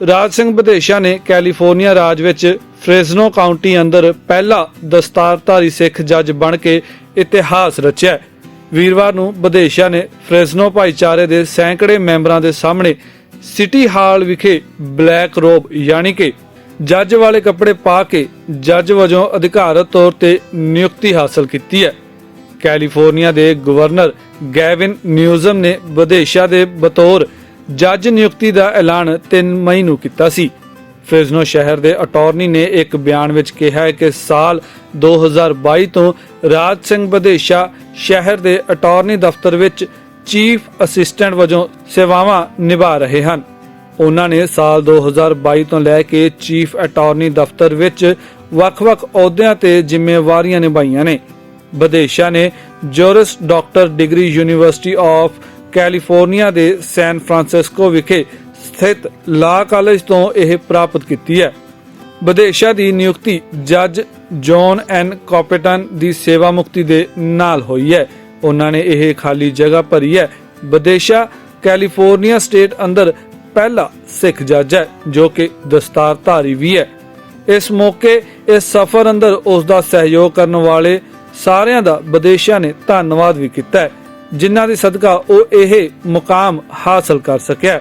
ਰਾਜ ਸਿੰਘ ਵਿਦੇਸ਼ਾ ਨੇ ਕੈਲੀਫੋਰਨੀਆ ਰਾਜ ਵਿੱਚ Fresno County ਅੰਦਰ ਪਹਿਲਾ ਦਸਤਾਰਧਾਰੀ ਸਿੱਖ ਜੱਜ ਬਣ ਕੇ ਇਤਿਹਾਸ ਰਚਿਆ ਵੀਰਵਾਰ ਨੂੰ ਵਿਦੇਸ਼ਾ ਨੇ ਫ੍ਰੈਜ਼ਨੋ ਭਾਈਚਾਰੇ ਦੇ ਸੈਂਕੜੇ ਮੈਂਬਰਾਂ ਦੇ ਸਾਹਮਣੇ ਸਿਟੀ ਹਾਲ ਵਿਖੇ ਬਲੈਕ ਰੋਬ ਯਾਨੀ ਕਿ ਜੱਜ ਵਾਲੇ ਕੱਪੜੇ ਪਾ ਕੇ ਜੱਜ ਵਜੋਂ ਅਧਿਕਾਰਤ ਤੌਰ ਤੇ ਨਿਯੁਕਤੀ ਹਾਸਲ ਕੀਤੀ ਹੈ। ਕੈਲੀਫੋਰਨੀਆ ਦੇ ਗਵਰਨਰ ਗੈਵਿਨ ਨਿਊਜ਼ਮ ਨੇ ਵਿਦੇਸ਼ਾ ਦੇ ਬਤੌਰ ਜੱਜ ਨਿਯੁਕਤੀ ਦਾ ਐਲਾਨ 3 ਮਈ ਨੂੰ ਕੀਤਾ ਸੀ। ਫ੍ਰੈਜ਼ਨੋ ਸ਼ਹਿਰ ਦੇ ਅਟਾਰਨੀ ਨੇ ਇੱਕ ਬਿਆਨ ਵਿੱਚ ਕਿਹਾ ਹੈ ਕਿ ਸਾਲ 2022 ਤੋਂ ਰਾਜ ਸਿੰਘ ਬਦੇਸ਼ਾ ਸ਼ਹਿਰ ਦੇ ਅਟਾਰਨੀ ਦਫ਼ਤਰ ਵਿੱਚ ਚੀਫ ਅਸਿਸਟੈਂਟ ਵਜੋਂ ਸੇਵਾਵਾਂ ਨਿਭਾ ਰਹੇ ਹਨ। ਉਹਨਾਂ ਨੇ ਸਾਲ 2022 ਤੋਂ ਲੈ ਕੇ ਚੀਫ ਅਟਾਰਨੀ ਦਫ਼ਤਰ ਵਿੱਚ ਵੱਖ-ਵੱਖ ਅਹੁਦਿਆਂ ਤੇ ਜ਼ਿੰਮੇਵਾਰੀਆਂ ਨਿਭਾਈਆਂ ਨੇ। ਵਿਦੇਸ਼ਾ ਨੇ Juris doctor degree university of California ਦੇ ਸੈਨ ਫਰਾਂਸਿਸਕੋ ਵਿਖੇ ਸਥਿਤ ਲਾ ਕਾਲਜ ਤੋਂ ਇਹ ਪ੍ਰਾਪਤ ਕੀਤੀ ਹੈ। ਵਿਦੇਸ਼ਾਂ ਦੀ ਨਿਯੁਕਤੀ ਜੱਜ ਜੌਨ ਐਨ ਕਾਪੇਟਨ ਦੀ ਸੇਵਾ ਮੁਕਤੀ ਦੇ ਨਾਲ ਹੋਈ ਹੈ। ਉਹਨਾਂ ਨੇ ਇਹ ਖਾਲੀ ਜਗ੍ਹਾ ਭਰੀ ਹੈ। ਵਿਦੇਸ਼ਾ ਕੈਲੀਫੋਰਨੀਆ ਸਟੇਟ ਅੰਦਰ ਪਹਿਲਾ ਸਿੱਖ ਜੱਜ ਹੈ, ਜੋ ਕਿ ਦਸਤਾਰਧਾਰੀ ਵੀ ਹੈ। ਇਸ ਮੌਕੇ ਇਸ ਸਫ਼ਰ ਅੰਦਰ ਉਸ ਦਾ ਸਹਿਯੋਗ ਕਰਨ ਵਾਲੇ ਸਾਰਿਆਂ ਦਾ ਵਿਦੇਸ਼ਾਂ ਨੇ ਧੰਨਵਾਦ ਵੀ ਕੀਤਾ ਹੈ। ਜਿਨ੍ਹਾਂ ਦੇ ਸਦਕਾ ਉਹ ਇਹ ਮੁਕਾਮ ਹਾਸਲ ਕਰ ਸਕਿਆ।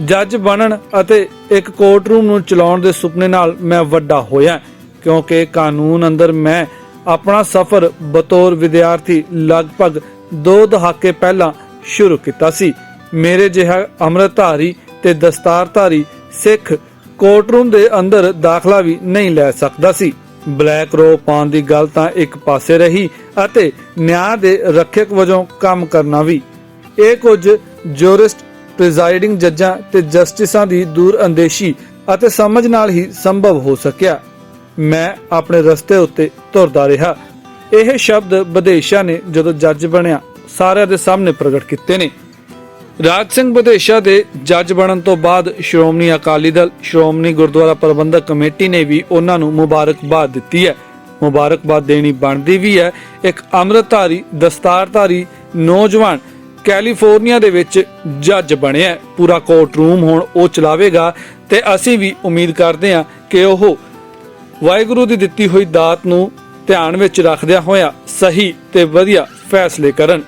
ਜੱਜ ਬਣਨ ਅਤੇ ਇੱਕ ਕੋਰਟ ਰੂਮ ਨੂੰ ਚਲਾਉਣ ਦੇ ਸੁਪਨੇ ਨਾਲ ਮੈਂ ਵੱਡਾ ਹੋਇਆ, ਕਿਉਂਕਿ ਕਾਨੂੰਨ ਅੰਦਰ ਮੈਂ ਆਪਣਾ ਸਫ਼ਰ ਬਤੌਰ ਵਿਦਿਆਰਥੀ ਲਗਭਗ 2 ਦਹਾਕੇ ਪਹਿਲਾਂ ਸ਼ੁਰੂ ਕੀਤਾ ਸੀ। ਮੇਰੇ ਜਿਹਾ ਅੰਮ੍ਰਿਤਧਾਰੀ ਤੇ ਦਸਤਾਰਧਾਰੀ ਸਿੱਖ ਕੋਰਟਰੂਮ ਦੇ ਅੰਦਰ ਦਾਖਲਾ ਵੀ ਨਹੀਂ ਲੈ ਸਕਦਾ ਸੀ। ਬਲੈਕ ਰੋ ਪਾਉਣ ਦੀ ਗੱਲ ਤਾਂ ਇੱਕ ਪਾਸੇ ਰਹੀ ਅਤੇ ਨਿਆਂ ਦੇ ਰੱਖਿਅਕ ਵਜੋਂ ਕੰਮ ਕਰਨਾ ਵੀ। ਇਹ ਕੁਝ ਜੁਰਿਸਟ ਪ੍ਰੀਜ਼ਾਈਡਿੰਗ ਜੱਜਾਂ ਤੇ ਜਸਟਿਸਾਂ ਦੀ ਦੂਰ ਅੰਦੇਸ਼ੀ ਅਤੇ ਸਮਝ ਨਾਲ ਹੀ ਸੰਭਵ ਹੋ ਸਕਿਆ। ਮੈਂ ਆਪਣੇ ਰਸਤੇ ਉੱਤੇ ਤੁਰਦਾ ਰਿਹਾ। ਇਹ ਸ਼ਬਦ ਵਿਦੇਸ਼ਾਂ ਨੇ ਜਦੋਂ ਜੱਜ ਬਣਿਆ, ਸਾਰਿਆਂ ਦੇ ਸਾਹਮਣੇ ਪ੍ਰਗਟ ਕੀਤੇ ਨੇ। ਰਾਜ ਸਿੰਘ ਬਦੇਸ਼ਾ ਦੇ ਜੱਜ ਬਣਨ ਤੋਂ ਬਾਅਦ ਸ਼੍ਰੋਮਣੀ ਅਕਾਲੀ ਦਲ, ਸ਼੍ਰੋਮਣੀ ਗੁਰਦੁਆਰਾ ਪ੍ਰਬੰਧਕ ਕਮੇਟੀ ਨੇ ਵੀ ਉਹਨਾਂ ਨੂੰ ਮੁਬਾਰਕਬਾਦ ਦਿੱਤੀ ਹੈ। ਮੁਬਾਰਕਬਾਦ ਦੇਣੀ ਬਣਦੀ ਵੀ ਹੈ। ਇੱਕ ਅੰਮ੍ਰਿਤਧਾਰੀ, ਦਸਤਾਰਧਾਰੀ ਨੌਜਵਾਨ ਕੈਲੀਫੋਰਨੀਆ ਦੇ ਵਿੱਚ ਜੱਜ ਬਣਿਆ ਪੂਰਾ ਕੋਰਟ ਰੂਮ ਹੁਣ ਉਹ ਚਲਾਵੇਗਾ ਤੇ ਅਸੀਂ ਵੀ ਉਮੀਦ ਕਰਦੇ ਹਾਂ ਕਿ ਉਹ ਵਾਹਿਗੁਰੂ ਦੀ ਦਿੱਤੀ ਹੋਈ ਦਾਤ ਨੂੰ ਧਿਆਨ ਵਿੱਚ ਰੱਖਦਿਆਂ ਹੋਇਆਂ ਸਹੀ ਤੇ ਵਧੀਆ ਫੈਸਲੇ ਕਰਨ।